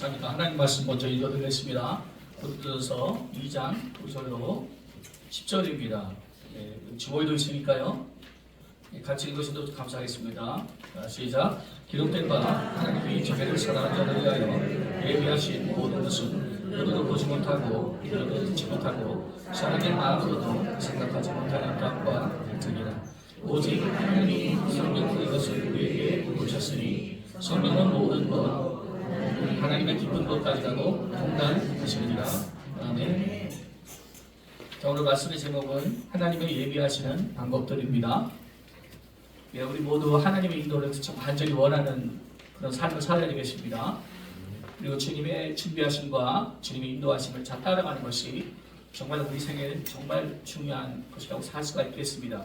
감사합니다. 하나님 말씀 먼저 읽어드리겠습니다. 고린도서 2장 9절로 10절입니다. 예, 주보에도 있으니까요. 예, 같이 읽으셔도 감사하겠습니다. 자, 시작. 기록된 바 하나님이 지배를 사랑한 자를 위하여 예비하신 모든 것은 너도 보지 못하고 너도 듣지 못하고 사람의 마음으로도 생각하지 못하는 땅과 같으니라. 오직 하나님이 성령 이것을 우리에게 보셨으니 성령은 모든 것 하나님의 기쁜 것까지라도 동단하시느니라. 아멘. 자, 오늘 말씀의 제목은 하나님의 예비하시는 방법들입니다. 예, 우리 모두 하나님의 인도를 참 간절히 원하는 그런 삶을 살아야 되겠습니다. 그리고 주님의 준비하심과 주님의 인도하심을 잘 따라가는 것이 정말 우리 생에 정말 중요한 것이라고 살 수가 있겠습니다.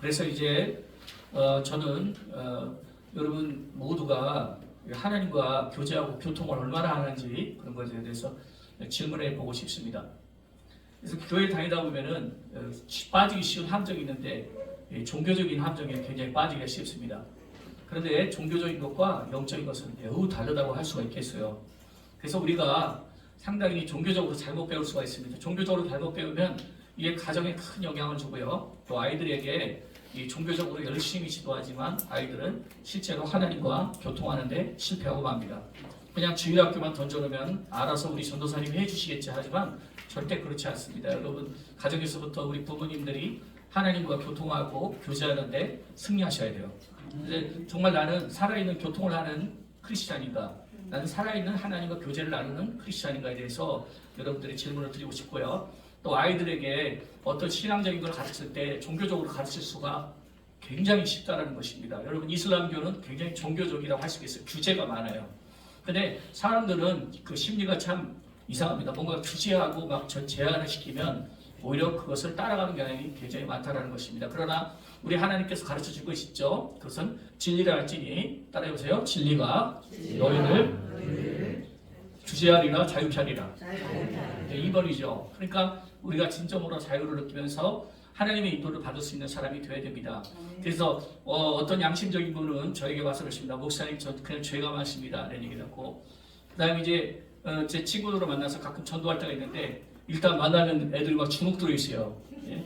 그래서 이제 어, 저는 어, 여러분 모두가 하나님과 교제하고 교통을 얼마나 하는지 그런 것에 대해서 질문해 보고 싶습니다. 그래서 교회 다니다 보면은 어, 빠지기 쉬운 함정이 있는데 이 종교적인 함정에 굉장히 빠지기가 쉽습니다. 그런데 종교적인 것과 영적인 것은 매우 다르다고 할 수가 있겠어요. 그래서 우리가 상당히 종교적으로 잘못 배울 수가 있습니다. 종교적으로 잘못 배우면 이게 가정에 큰 영향을 주고요. 또 아이들에게 이 종교적으로 열심히 지도하지만 아이들은 실제로 하나님과 교통하는데 실패하고 맙니다. 그냥 주일학교만 던져놓으면 알아서 우리 전도사님이 해주시겠지 하지만 절대 그렇지 않습니다. 여러분 가정에서부터 우리 부모님들이 하나님과 교통하고 교제하는데 승리하셔야 돼요. 이제 정말 나는 살아있는 교통을 하는 크리스찬인가? 나는 살아있는 하나님과 교제를 나누는 크리스찬인가에 대해서 여러분들이 질문을 드리고 싶고요. 또 아이들에게 어떤 신앙적인 걸 가르칠 때 종교적으로 가르칠 수가 굉장히 쉽다라는 것입니다. 여러분 이슬람교는 굉장히 종교적이라고 할 수 있어요. 규제가 많아요. 근데 사람들은 그 심리가 참 이상합니다. 뭔가 규제하고 막 저- 제한을 시키면 오히려 그것을 따라가는 경향이 굉장히 많다라는 것입니다. 그러나 우리 하나님께서 가르쳐 준 것이 있죠. 그것은 진리라 할지니 따라해보세요. 진리가 너희를 규제하리라 자유케 하리라. 네, 2번이죠. 그러니까 우리가 진정으로 자유를 느끼면서 하나님의 인도를 받을 수 있는 사람이 되어야 됩니다. 그래서 어, 떤 양심적인 분은 저에게 와서 그러십니다. 목사님 저 그냥 죄가 많습니다. 이런 얘기를 하고 그 다음에 이제 어, 제 친구들을 만나서 가끔 전도할 때가 있는데 일단 만나면 애들이 막 주눅 들어 있어요. 예?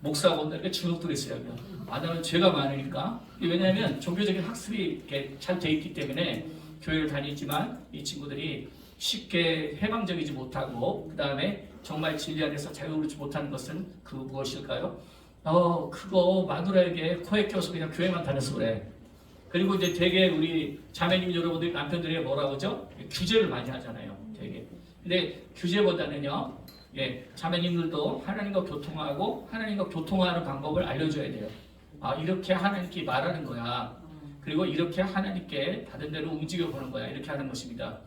목사가 온다니까 주눅 들어 있어요. 만나면 죄가 많으니까 왜냐하면 종교적인 학습이 이렇게 잘 돼 있기 때문에 교회를 다니지만 이 친구들이 쉽게 해방적이지 못하고 그 다음에 정말 진리 안에서 자유롭지 못하는 것은 그 무엇일까요? 어 그거 마누라에게 코에 껴서 그냥 교회만 다녀서 그래. 그리고 이제 되게 우리 자매님 여러분들이 남편들에게 뭐라고 하죠? 규제를 많이 하잖아요. 되게. 근데 규제보다는요. 예, 자매님들도 하나님과 교통하고 하나님과 교통하는 방법을 알려줘야 돼요. 아 이렇게 하나님께 말하는 거야. 그리고 이렇게 하나님께 받은 대로 움직여 보는 거야. 이렇게 하는 것입니다.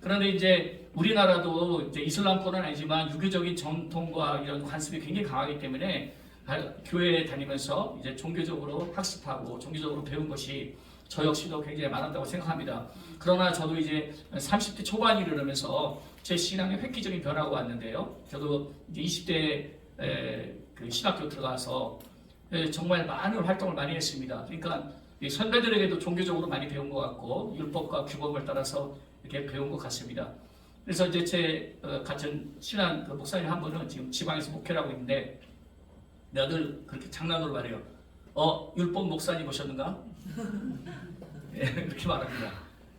그런데 이제 우리나라도 이제 이슬람권은 아니지만 유교적인 전통과 이런 관습이 굉장히 강하기 때문에 아, 교회에 다니면서 이제 종교적으로 학습하고 종교적으로 배운 것이 저 역시도 굉장히 많았다고 생각합니다. 그러나 저도 이제 30대 초반이 이르면서 제 신앙에 획기적인 변화가 왔는데요. 저도 이제 20대 에, 그 신학교 들어가서 에, 정말 많은 활동을 많이 했습니다. 그러니까 이 선배들에게도 종교적으로 많이 배운 것 같고 율법과 규범을 따라서 이렇게 배운 것 같습니다. 그래서 이제 제 어, 같은 친한 그 목사님 한 분은 지금 지방에서 목회를 하고 있는데 내가 늘 그렇게 장난으로 말해요. 어 율법 목사님 오셨는가? 예, 이렇게 말합니다.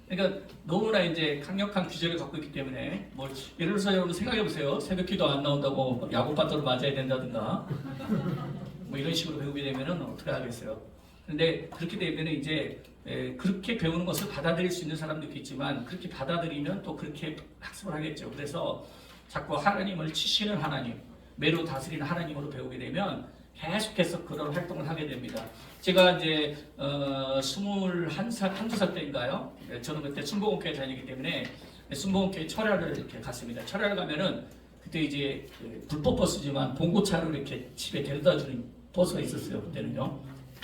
그러니까 너무나 이제 강력한 규제를 갖고 있기 때문에 뭐 예를 들어서 여러분 생각해 보세요. 새벽 기도 안 나온다고 야구 바터를 맞아야 된다든가 뭐 이런 식으로 배우게 되면은 어떻게 하겠어요? 근데 그렇게 되면 이제 에, 그렇게 배우는 것을 받아들일 수 있는 사람도 있겠지만 그렇게 받아들이면 또 그렇게 학습을 하겠죠. 그래서 자꾸 하나님을 치시는 하나님, 매로 다스리는 하나님으로 배우게 되면 계속해서 그런 활동을 하게 됩니다. 제가 이제 어, 21살, 한두 살 때인가요? 네, 저는 그때 순복음교회 다니기 때문에 순복음교회 철야를 이렇게 갔습니다. 철야를 가면은 그때 이제 그 불법 버스지만 봉고차로 이렇게 집에 데려다 주는 버스가 있었어요. 그때는요.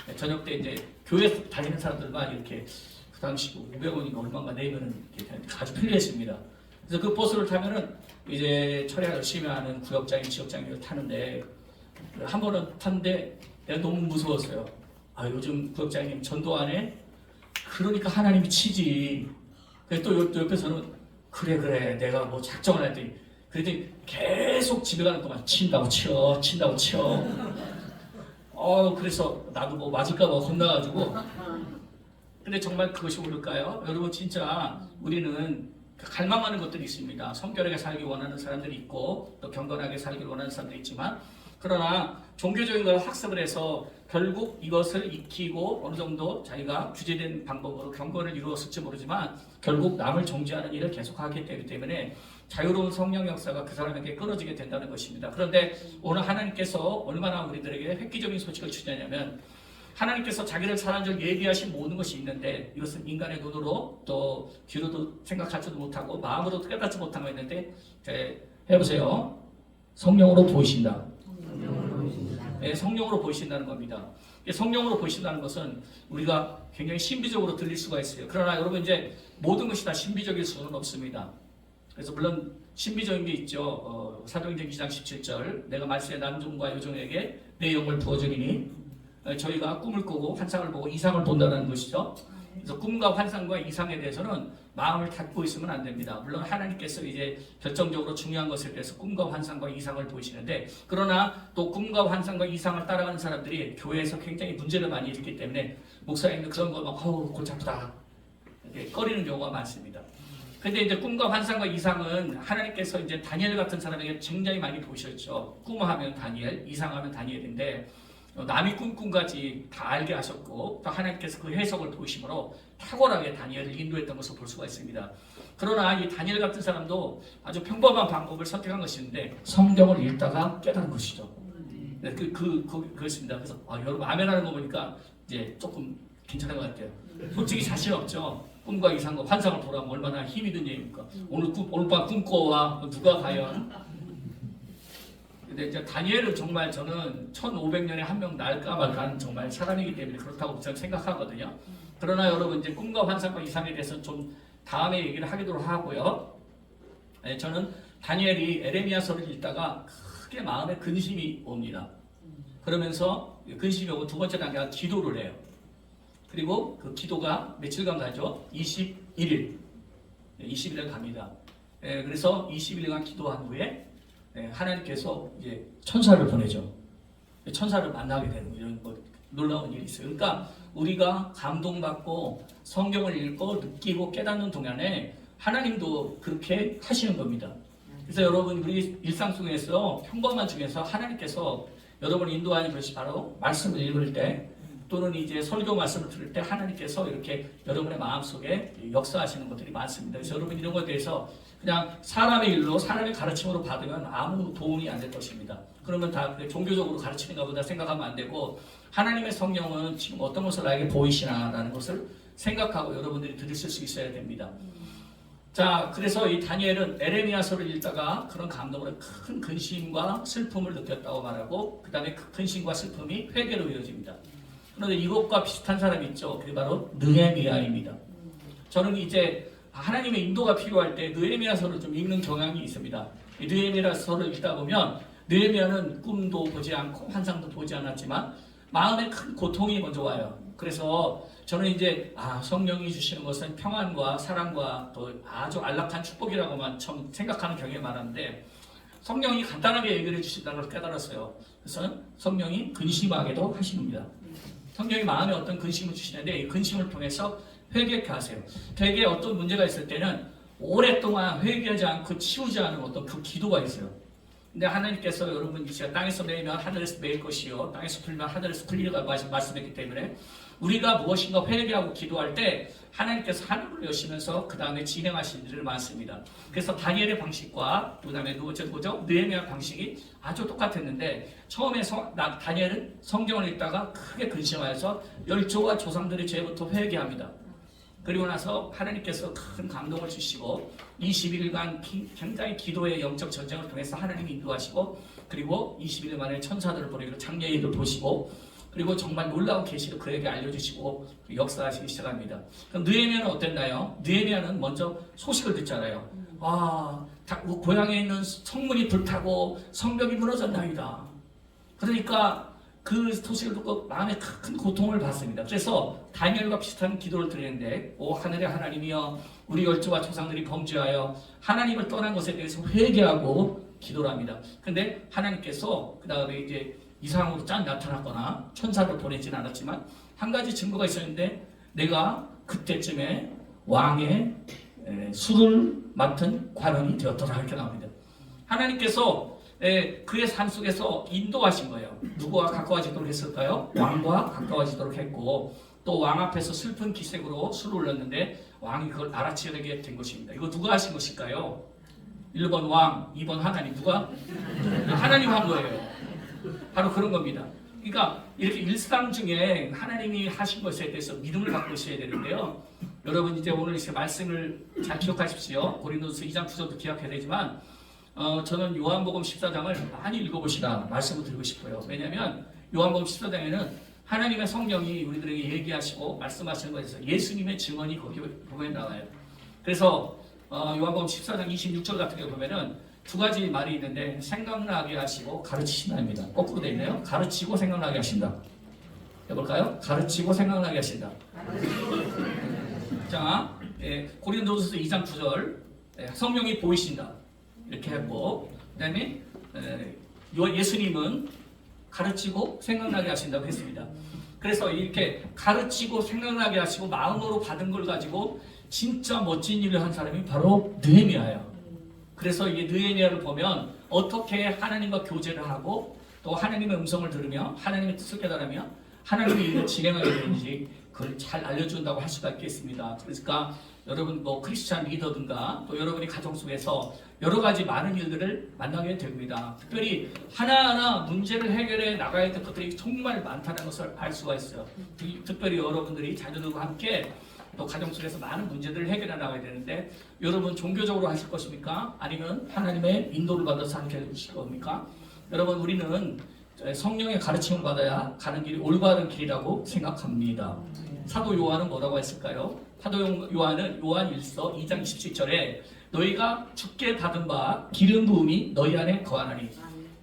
네, 저녁 때 이제 교회 다니는 사람들만 이렇게 그 당시 500원인가 얼마인가 내면은 이렇게 아주 편리했습니다. 그래서 그 버스를 타면은 이제 철야 열심히 하는 구역장인 지역장을 타는데 한 번은 탔는데 내가 너무 무서웠어요. 아 요즘 구역장님 전도 안에 그러니까 하나님이 치지. 그래서 또 옆에서는 그래 그래 내가 뭐 작정을 했더니 그랬더니 계속 집에 가는 동안 친다고 쳐 친다고 쳐. 어 그래서 나도 뭐 맞을까 봐 겁나가지고 근데 정말 그것이 옳을까요? 여러분 진짜 우리는 갈망하는 것들이 있습니다. 성결하게 살기 원하는 사람들이 있고 또 경건하게 살기 원하는 사람들이 있지만 그러나 종교적인 걸 학습을 해서 결국 이것을 익히고 어느 정도 자기가 규제된 방법으로 경건을 이루었을지 모르지만 결국 남을 정죄하는 일을 계속하기 때문에 자유로운 성령 역사가 그 사람에게 끊어지게 된다는 것입니다. 그런데 오늘 하나님께서 얼마나 우리들에게 획기적인 소식을 주냐면 하나님께서 자기를 사랑한 줄 얘기하신 모든 것이 있는데 이것은 인간의 눈으로 또 귀로도 생각하지도 못하고 마음으로 깨닫지 못한 거 있는데 네, 해보세요. 성령으로 보이신다. 네, 성령으로 보이신다는 겁니다. 이 성령으로 보이신다는 것은 우리가 굉장히 신비적으로 들릴 수가 있어요. 그러나 여러분 이제 모든 것이 다 신비적일 수는 없습니다. 그래서 물론 신비적인 게 있죠. 어, 사도행전 2장 17절 내가 말씀에 남종과 여종에게 내 영을 부어주리니 어, 저희가 꿈을 꾸고 환상을 보고 이상을 본다는 것이죠. 그래서 꿈과 환상과 이상에 대해서는 마음을 닫고 있으면 안 됩니다. 물론 하나님께서 이제 결정적으로 중요한 것에 대해서 꿈과 환상과 이상을 보이시는데 그러나 또 꿈과 환상과 이상을 따라가는 사람들이 교회에서 굉장히 문제를 많이 일으키기 때문에 목사님도 그런 거막 어우 골치 아프다 이렇게 꺼리는 경우가 많습니다. 근데 이제 꿈과 환상과 이상은 하나님께서 이제 다니엘 같은 사람에게 굉장히 많이 보이셨죠. 꿈하면 다니엘, 이상하면 다니엘인데 어, 남이 꿈꿈같이 다 알게 하셨고 또 하나님께서 그 해석을 보이심으로 탁월하게 다니엘을 인도했던 것을 볼 수가 있습니다. 그러나 이 다니엘 같은 사람도 아주 평범한 방법을 선택한 것인데 성경을 읽다가 깨달은 것이죠. 네, 그, 그, 그, 그렇습니다. 그래서 아, 여러분 아멘하는 거 보니까 이제 조금 괜찮은 것 같아요. 솔직히 자신 없죠. 꿈과 이상과 환상을 보라면 얼마나 힘이 든 얘기입니까? 오늘 꿈, 오늘 밤 꿈꿔와 누가 과연 근데 이제 다니엘은 정말 저는 1500년에 한 명 날까 말까 하는 정말 사람이기 때문에 그렇다고 저는 생각하거든요. 그러나 여러분 이제 꿈과 환상과 이상에 대해서 좀 다음에 얘기를 하기로 하고요. 네, 저는 다니엘이 에레미야서를 읽다가 크게 마음에 근심이 옵니다. 그러면서 근심이 오고 두 번째 단계가 기도를 해요. 그리고 그 기도가 며칠간 가죠? 21일. 20일을 갑니다. 예, 그래서 21일간 기도한 후에 예, 하나님께서 이제 천사를 보내죠. 천사를 만나게 되는 이런 뭐 놀라운 일이 있어요. 그러니까 우리가 감동받고 성경을 읽고 느끼고 깨닫는 동안에 하나님도 그렇게 하시는 겁니다. 그래서 여러분 우리 일상 속에서 평범한 중에서 하나님께서 여러분 인도하는 것이 바로 말씀을 읽을 때 또는 이제 설교 말씀을 들을 때 하나님께서 이렇게 여러분의 마음속에 역사하시는 것들이 많습니다. 그래서 여러분 이런 것에 대해서 그냥 사람의 일로 사람의 가르침으로 받으면 아무 도움이 안 될 것입니다. 그러면 다 종교적으로 가르치는가 보다 생각하면 안 되고 하나님의 성령은 지금 어떤 것을 나에게 보이시나라는 것을 생각하고 여러분들이 들으실 수 있어야 됩니다. 자, 그래서 이 다니엘은 에레미야서를 읽다가 그런 감동으로 큰 근심과 슬픔을 느꼈다고 말하고 그 다음에 그 근심과 슬픔이 회개로 이어집니다. 그런데 이것과 비슷한 사람이 있죠. 그게 바로 느헤미야입니다. 저는 이제 하나님의 인도가 필요할 때 느헤미야서를 좀 읽는 경향이 있습니다. 이 느헤미야서를 읽다 보면 느헤미야는 꿈도 보지 않고 환상도 보지 않았지만 마음에 큰 고통이 먼저 와요. 그래서 저는 이제 아 성령이 주시는 것은 평안과 사랑과 또 아주 안락한 축복이라고만 처음 생각하는 경향이 많았는데 성령이 간단하게 얘기를 해주신다는 걸 깨달았어요. 그래서 성령이 근심하게도 하십니다. 성령이 마음에 어떤 근심을 주시는데 이 근심을 통해서 회개케 하세요. 되게 어떤 문제가 있을 때는 오랫동안 회개하지 않고 치우지 않은 어떤 그 기도가 있어요. 근데 하나님께서 여러분 이제 땅에서 매면 하늘에서 매일 것이요 땅에서 풀면 하늘에서 풀리리가 말씀했기 때문에 우리가 무엇인가 회개하고 기도할 때 하나님께서 하늘을 여시면서 그 다음에 진행하실 일을 많습니다. 그래서 다니엘의 방식과 그 다음에? 뭐죠? 느헤미야 방식이 아주 똑같았는데 처음에 성, 나, 다니엘은 성경을 읽다가 크게 근심하여서 열조와 조상들의 죄부터 회개합니다. 그리고 나서 하나님께서 큰 감동을 주시고 21일간 굉장히 기도의 영적 전쟁을 통해서 하나님이 인도하시고 그리고 21일 만에 천사들을 보내고 장례일을 보시고 그리고 정말 놀라운 계시를 그에게 알려주시고 역사하시기 시작합니다. 그럼 느헤미야는 어땠나요? 느헤미야는 먼저 소식을 듣잖아요. 아, 다, 고향에 있는 성문이 불타고 성벽이 무너졌나이다. 그러니까 그 소식을 듣고 마음에 큰 고통을 받습니다. 그래서 다니엘과 비슷한 기도를 드리는데 오 하늘의 하나님이여 우리 열조와 조상들이 범죄하여 하나님을 떠난 것에 대해서 회개하고 기도를 합니다. 근데 하나님께서 그 다음에 이제 이상으로 짠 나타났거나 천사를 보내진 않았지만 한 가지 증거가 있었는데 내가 그때쯤에 왕의 에, 술을 맡은 관원이 되었더라 이렇게 나옵니다. 하나님께서 에, 그의 삶 속에서 인도하신 거예요. 누구와 가까워지도록 했을까요? 왕과 가까워지도록 했고 또 왕 앞에서 슬픈 기색으로 술을 올렸는데 왕이 그걸 알아채게 된 것입니다. 이거 누가 하신 것일까요? 1번 왕, 2번 하나님. 누가? 하나님 한 거예요. 바로 그런 겁니다. 그러니까 이렇게 일상 중에 하나님이 하신 것에 대해서 믿음을 갖고 있어야 되는데요. 여러분 이제 오늘 이 말씀을 잘 기억하십시오. 고린도서 2장 9절도 기억해야 되지만 어, 저는 요한복음 14장을 많이 읽어보시라 말씀을 드리고 싶어요. 왜냐하면 요한복음 14장에는 하나님의 성령이 우리들에게 얘기하시고 말씀하시는 것에서 예수님의 증언이 거기 보면 나와요. 그래서 어, 요한복음 14장 26절 같은 경우 보면은 두 가지 말이 있는데 생각나게 하시고 가르치신다입니다. 거꾸로 되어 있네요. 가르치고 생각나게 하신다. 해볼까요? 가르치고 생각나게 하신다. 자, 예, 고린도서 2장 9절 예, 성령이 보이신다. 이렇게 했고 그다음에 에, 요 예수님은 가르치고 생각나게 하신다고 했습니다. 그래서 이렇게 가르치고 생각나게 하시고 마음으로 받은 걸 가지고 진짜 멋진 일을 한 사람이 바로 느헤미야예요. 그래서 이 느헤미야를 보면 어떻게 하나님과 교제를 하고 또 하나님의 음성을 들으며 하나님의 뜻을 깨달으며 하나님의 일을 진행하게 되는지 그걸 잘 알려준다고 할 수가 있겠습니다. 그러니까 여러분 뭐 크리스찬 리더든가 또 여러분이 가정 속에서 여러 가지 많은 일들을 만나게 됩니다. 특별히 하나하나 문제를 해결해 나가야 될 것들이 정말 많다는 것을 알 수가 있어요. 특- 특별히 여러분들이 자녀들과 함께 또 가정 속에서 많은 문제들을 해결해 나가야 되는데 여러분 종교적으로 하실 것입니까? 아니면 하나님의 인도를 받아서 하게 되실 겁니까? 여러분 우리는 성령의 가르침을 받아야 가는 길이 올바른 길이라고 생각합니다. 사도 요한은 뭐라고 했을까요? 사도 요한은 요한 1서 2장 27절에 너희가 죽게 받은 바 기름 부음이 너희 안에 거하나니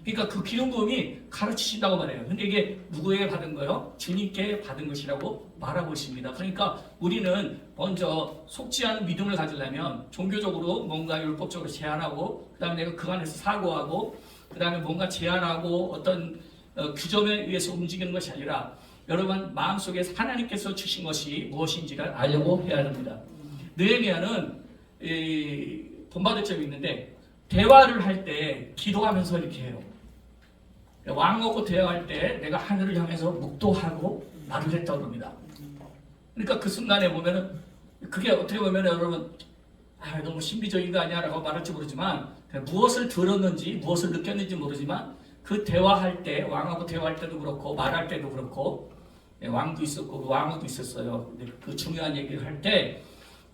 그러니까 그 기름 부음이 가르치신다고 말해요. 근데 이게 누구에게 받은 거요? 주님께 받은 것이라고 말하고 있습니다. 그러니까 우리는 먼저 속지 않은 믿음을 가지려면 종교적으로 뭔가 율법적으로 제한하고 그 다음에 내가 그 안에서 사고하고 그 다음에 뭔가 제한하고 어떤 어, 규정에 의해서 움직이는 것이 아니라 여러분 마음속에 하나님께서 주신 것이 무엇인지를 알려고 해야 합니다. 느헤미야는 이, 본받을 점이 있는데 대화를 할 때 기도하면서 이렇게 해요. 왕하고 대화할 때 내가 하늘을 향해서 묵도하고 말을 했다고 합니다. 그러니까 그 순간에 보면은 그게 어떻게 보면 여러분 아, 너무 신비적인 거 아니야라고 말할지 모르지만 그냥 무엇을 들었는지 무엇을 느꼈는지 모르지만 그 대화할 때 왕하고 대화할 때도 그렇고 말할 때도 그렇고 예, 왕도 있었고 그 왕후도 있었어요. 그 중요한 얘기를 할때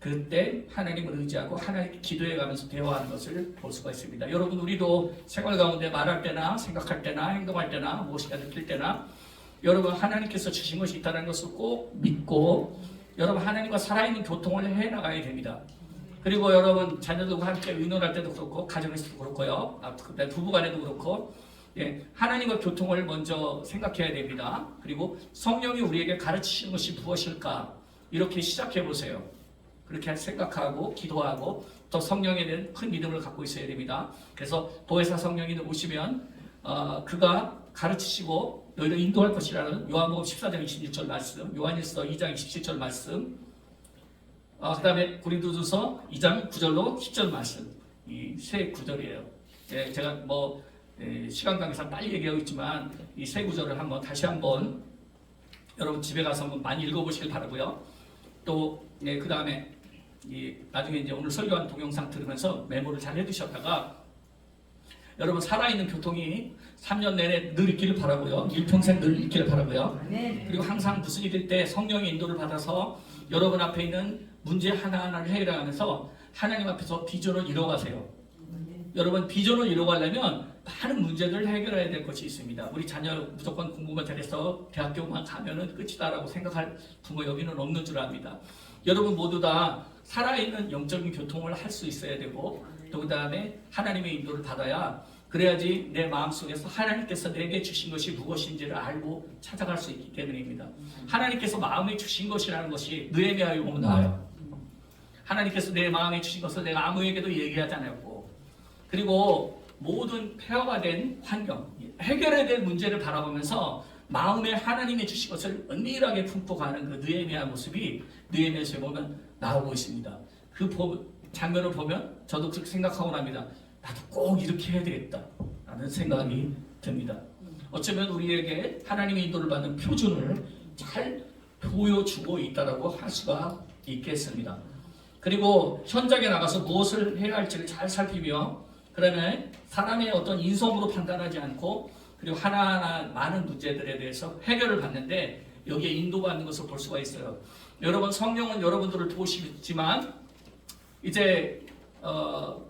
그때 하나님을 의지하고 하나님 기도해 가면서 대화하는 것을 볼 수가 있습니다. 여러분 우리도 생활 가운데 말할 때나 생각할 때나 행동할 때나 무엇인가 느낄 때나 여러분 하나님께서 주신 것이 있다는 것을 꼭 믿고 여러분 하나님과 살아있는 교통을 해 나가야 됩니다. 그리고 여러분 자녀들과 함께 의논할 때도 그렇고 가정에서도 그렇고요. 아, 그다음에 부부간에도 그렇고 예, 하나님과 교통을 먼저 생각해야 됩니다. 그리고 성령이 우리에게 가르치시는 것이 무엇일까 이렇게 시작해 보세요. 그렇게 생각하고 기도하고 또 성령에 대한 큰 믿음을 갖고 있어야 됩니다. 그래서 보혜사 성령이 오시면 어, 그가 가르치시고 너희를 인도할 것이라는 요한복음 14장 26절 말씀, 요한일서 2장 27절 말씀, 어, 그 다음에 고린도전서 2장 9절로 10절 말씀 이 세 구절이에요. 예, 제가 뭐 예, 시간 관계상 빨리 얘기하고 있지만 이 세 구절을 한번 다시 한번 여러분 집에 가서 한번 많이 읽어보시길 바라고요. 또 예, 그 다음에 이 나중에 이제 오늘 설교한 동영상 들으면서 메모를 잘 해두셨다가 여러분 살아있는 교통이 3년 내내 늘 있기를 바라고요. 일평생 늘 있기를 바라고요. 그리고 항상 무슨 일일 때 성령의 인도를 받아서 여러분 앞에 있는 문제 하나하나를 해결하면서 하나님 앞에서 비전을 이뤄가세요. 여러분 비전을 이뤄가려면 많은 문제들을 해결해야 될 것이 있습니다. 우리 자녀 무조건 공부만 잘해서 대학교만 가면은 끝이다라고 생각할 부모 여기는 없는 줄 압니다. 여러분 모두 다 살아있는 영적인 교통을 할 수 있어야 되고 또 그 다음에 하나님의 인도를 받아야 그래야지 내 마음속에서 하나님께서 내게 주신 것이 무엇인지를 알고 찾아갈 수 있기 때문입니다. 하나님께서 마음에 주신 것이라는 것이 느헤미야에 보면 나와요. 하나님께서 내 마음에 주신 것을 내가 아무에게도 얘기하지 않았고 그리고 모든 폐허가 된 환경, 해결해야 될 문제를 바라보면서 마음에 하나님이 주신 것을 은밀하게 품고 가는 그 느헤미야 모습이 느헤미야서에 보면 나오고 있습니다. 그 보- 장면을 보면 저도 그렇게 생각하고 납니다. 나도 꼭 이렇게 해야 되겠다 라는 생각이 듭니다. 어쩌면 우리에게 하나님의 인도를 받는 표준을 잘 보여주고 있다라고 할 수가 있겠습니다. 그리고 현장에 나가서 무엇을 해야 할지를 잘 살피며 그다음에 사람의 어떤 인성으로 판단하지 않고 그리고 하나하나 많은 문제들에 대해서 해결을 받는데 여기에 인도받는 것을 볼 수가 있어요. 여러분 성령은 여러분들을 도우시지만 이제 어,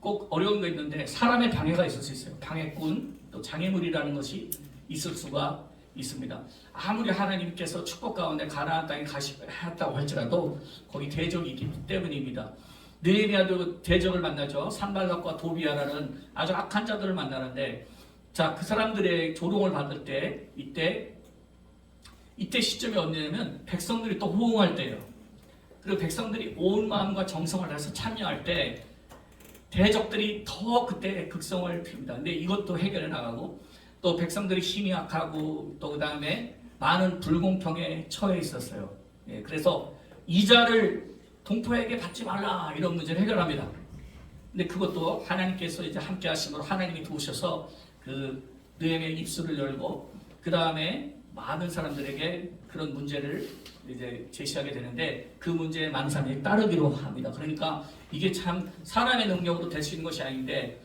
꼭 어려운 거 있는데 사람의 방해가 있을 수 있어요. 방해꾼 또 장애물이라는 것이 있을 수가 있습니다. 아무리 하나님께서 축복 가운데 가나안 땅에 가시했다고 할지라도 거기 대적이 있기 때문입니다. 느헤미야도 대적을 만나죠. 산발락과 도비아라는 아주 악한 자들을 만나는데 자 그 사람들의 조롱을 받을 때 이때 이때 시점이 언제냐면 백성들이 또 호응할 때예요. 그리고 백성들이 온 마음과 정성을 다해서 참여할 때 대적들이 더 그때 극성을 핍니다. 근데 이것도 해결해 나가고 또 백성들이 힘이 약하고 또 그다음에 많은 불공평에 처해 있었어요. 예, 그래서 이자를 동포에게 받지 말라 이런 문제를 해결합니다. 근데 그것도 하나님께서 이제 함께 하심으로 하나님이 도우셔서 그 느헤미야의 입술을 열고 그 다음에 많은 사람들에게 그런 문제를 이제 제시하게 되는데 그 문제에 많은 사람들이 따르기로 합니다. 그러니까 이게 참 사람의 능력으로 될 수 있는 것이 아닌데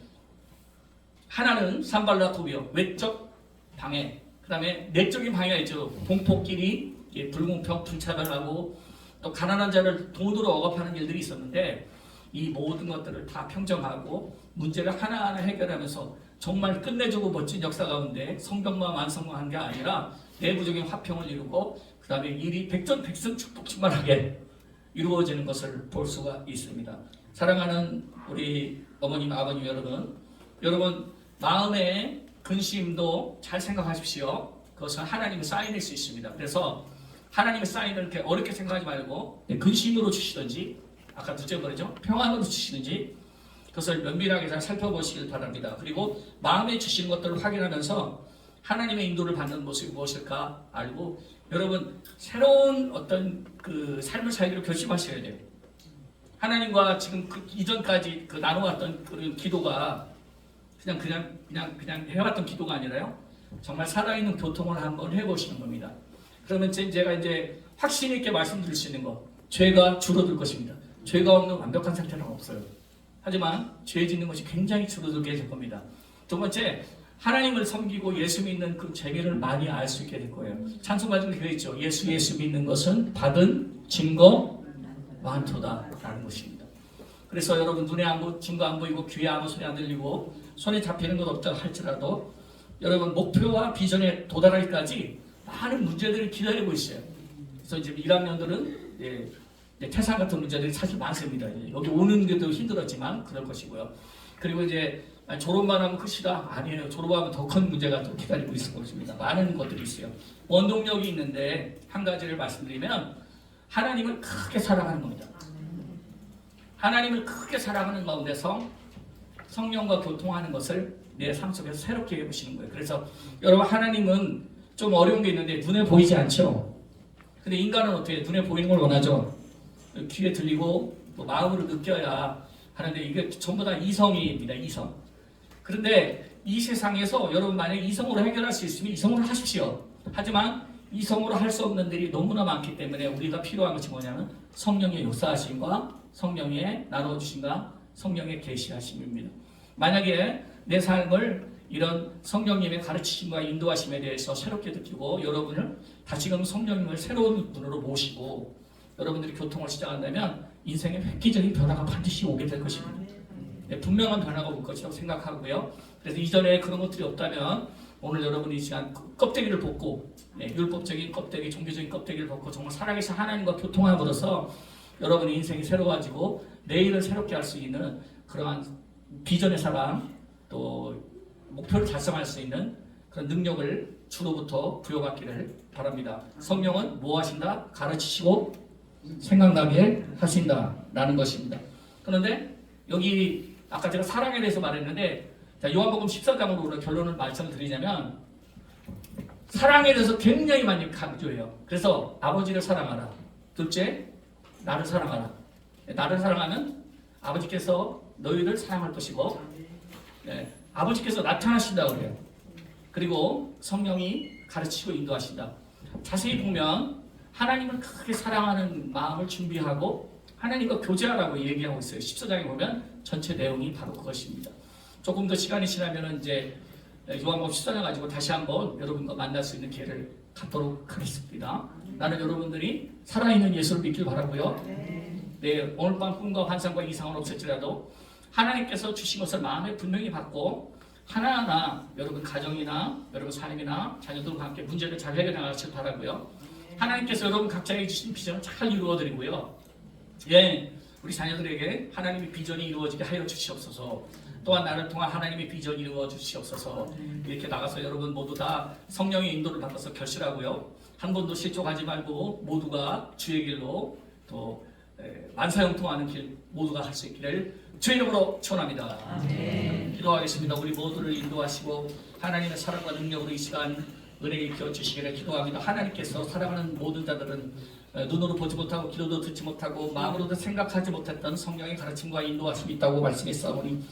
하나는 산발라 도비어 외적 방해 그다음에 내적인 방해가 있죠. 동포끼리 예, 불공평 불차별하고 또 가난한 자를 돈으로 억압하는 일들이 있었는데 이 모든 것들을 다 평정하고 문제를 하나하나 해결하면서 정말 끝내주고 멋진 역사 가운데 성경만 완성한 게 아니라 내부적인 화평을 이루고 그 다음에 일이 백전백승 축복 충만하게 이루어지는 것을 볼 수가 있습니다. 사랑하는 우리 어머님, 아버님 여러분, 여러분 마음의 근심도 잘 생각하십시오. 그것은 하나님의 사인일 수 있습니다. 그래서 하나님의 사인을 이렇게 어렵게 생각하지 말고 네, 근심으로 주시든지 아까 둘째 말이죠 평안으로 주시든지 그것을 면밀하게 잘 살펴보시길 바랍니다. 그리고 마음에 주신 것들을 확인하면서 하나님의 인도를 받는 모습이 무엇일까 알고 여러분 새로운 어떤 그 삶을 살기로 결심하셔야 돼요. 하나님과 지금 그 이전까지 그 나눠왔던 그런 기도가 그냥 그냥 그냥 그냥 해왔던 기도가 아니라요. 정말 살아있는 교통을 한번 해보시는 겁니다. 그러면 제- 제가 이제 확신 있게 말씀드릴 수 있는 거 죄가 줄어들 것입니다. 죄가 없는 완벽한 상태는 없어요. 하지만 죄 짓는 것이 굉장히 줄어들게 될 겁니다. 두 번째, 하나님을 섬기고 예수 믿는 그 재미를 많이 알 수 있게 될 거예요. 찬송가 중에 그게 있죠. 예수 예수 믿는 것은 받은 증거 많도다라는 것입니다. 그래서 여러분 눈에 아무 증거 안 보이고 귀에 아무 소리 안 들리고 손에 잡히는 것 없다 할지라도 여러분 목표와 비전에 도달하기까지 많은 문제들이 기다리고 있어요. 그래서 이제 1학년들은 예, 예, 태산 같은 문제들이 사실 많습니다. 예, 여기 오는 게도 힘들었지만 그럴 것이고요. 그리고 이제 아, 졸업만 하면 끝이다. 아니에요. 졸업하면 더 큰 문제가 또 기다리고 있을 것입니다. 많은 것들이 있어요. 원동력이 있는데 한 가지를 말씀드리면 하나님을 크게 사랑하는 겁니다. 하나님을 크게 사랑하는 가운데서 성령과 교통하는 것을 내 삶 속에서 새롭게 해보시는 거예요. 그래서 여러분 하나님은 좀 어려운 게 있는데 눈에 보이지 않죠. 근데 인간은 어떻게 눈에 보이는 걸 원하죠. 귀에 들리고 또 마음으로 느껴야 하는데 이게 전부 다 이성입니다. 이성. 그런데 이 세상에서 여러분 만약 이성으로 해결할 수 있으면 이성으로 하십시오. 하지만 이성으로 할 수 없는 일이 너무나 많기 때문에 우리가 필요한 것이 뭐냐면 성령의 역사하심과 성령의 나눠주심과 성령의 계시하심입니다. 만약에 내 삶을 이런 성령님의 가르치심과 인도하심에 대해서 새롭게 느끼고 여러분을 다시금 성령님을 새로운 분으로 모시고 여러분들이 교통을 시작한다면 인생의 획기적인 변화가 반드시 오게 될 것입니다. 네, 분명한 변화가 올 것이라고 생각하고요. 그래서 이전에 그런 것들이 없다면 오늘 여러분이 이 시간 그 껍데기를 벗고 네, 율법적인 껍데기, 종교적인 껍데기를 벗고 정말 살아계신 하나님과 교통함으로써 여러분의 인생이 새로워지고 내일을 새롭게 할 수 있는 그러한 비전의 사람 또 목표를 달성할 수 있는 그런 능력을 주로부터 부여받기를 바랍니다. 성령은 뭐 하신다? 가르치시고 생각나게 하신다라는 것입니다. 그런데 여기 아까 제가 사랑에 대해서 말했는데 자, 요한복음 14장으로 오늘 결론을 말씀을 드리자면 사랑에 대해서 굉장히 많이 강조해요. 그래서 아버지를 사랑하라. 둘째, 나를 사랑하라. 나를 사랑하면 아버지께서 너희를 사랑할 것이고 네, 아버지께서 나타나신다 그래요. 그리고 성령이 가르치고 인도하신다. 자세히 보면 하나님을 크게 사랑하는 마음을 준비하고 하나님과 교제하라고 얘기하고 있어요. 14장에 보면 전체 내용이 바로 그것입니다. 조금 더 시간이 지나면 이제 요한복음 14장 가지고 다시 한번 여러분과 만날 수 있는 기회를 갖도록 하겠습니다. 나는 여러분들이 살아있는 예수를 믿길 바라고요. 네, 오늘 밤 꿈과 환상과 이상은 없을지라도 하나님께서 주신 것을 마음에 분명히 받고 하나하나 여러분 가정이나 여러분 삶이나 자녀들과 함께 문제를 잘 해결해 나가실 바라고요. 하나님께서 여러분 각자에게 주신 비전을 잘 이루어 드리고요. 예, 우리 자녀들에게 하나님의 비전이 이루어지게 하여 주시옵소서. 또한 나를 통한 하나님의 비전이 이루어 주시옵소서. 이렇게 나가서 여러분 모두 다 성령의 인도를 받아서 결실하고요. 한 번도 실족하지 말고 모두가 주의 길로 또 에, 만사형통하는 길 모두가 할 수 있기를 주의 이름으로 축원합니다. 기도하겠습니다. 우리 모두를 인도하시고 하나님의 사랑과 능력으로 이 시간 은혜에 끼워 주시기를 기도합니다. 하나님께서 사랑하는 모든 자들은 에, 눈으로 보지 못하고 귀로도 듣지 못하고 마음으로도 생각하지 못했던 성령의 가르침과 인도하심이 있다고 말씀했사오니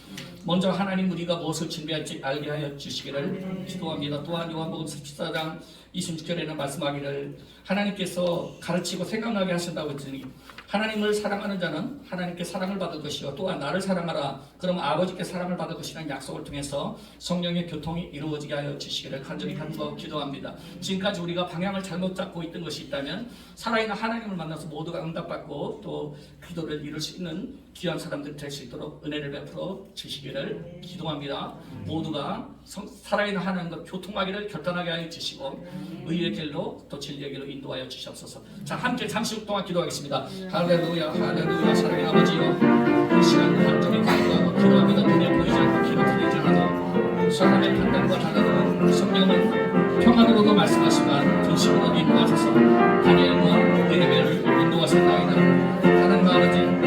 먼저 하나님 우리가 무엇을 준비할지 알게 하여 주시기를 기도합니다. 또한 요한복음 14장 26절에는 말씀하기를 하나님께서 가르치고 생각나게 하신다고 했으니 하나님을 사랑하는 자는 하나님께 사랑을 받을 것이요 또한 나를 사랑하라 그러면 아버지께 사랑을 받을 것이라는 약속을 통해서 성령의 교통이 이루어지게 하여 주시기를 간절히 간구하고 기도합니다. 지금까지 우리가 방향을 잘못 잡고 있던 것이 있다면 살아있는 하나님을 만나서 모두가 응답받고 또 기도를 이룰 수 있는 귀한 사람들 될 수 있도록 은혜를 베풀어 주시기를 기도합니다. 모두가 성- 살아있는 하나님과 교통하기를 결단하게 하여 주시고 의의 길로 또 진리의 길로 인도하여 주시옵소서. 자 함께 잠시 동안 기도하겠습니다. 할렐루야 할렐루야 사랑의 아버지여 이 시간 간절히 간구하고 기도합니다. 눈에 보이지 않고 귀로 들리지 않아도 사람의 판단과 달라도 성령은 평안으로도 말씀하시만 진심으로 인도하셔서 다니엘과 느헤미야를 인도하셨나이다. 하나님 아버지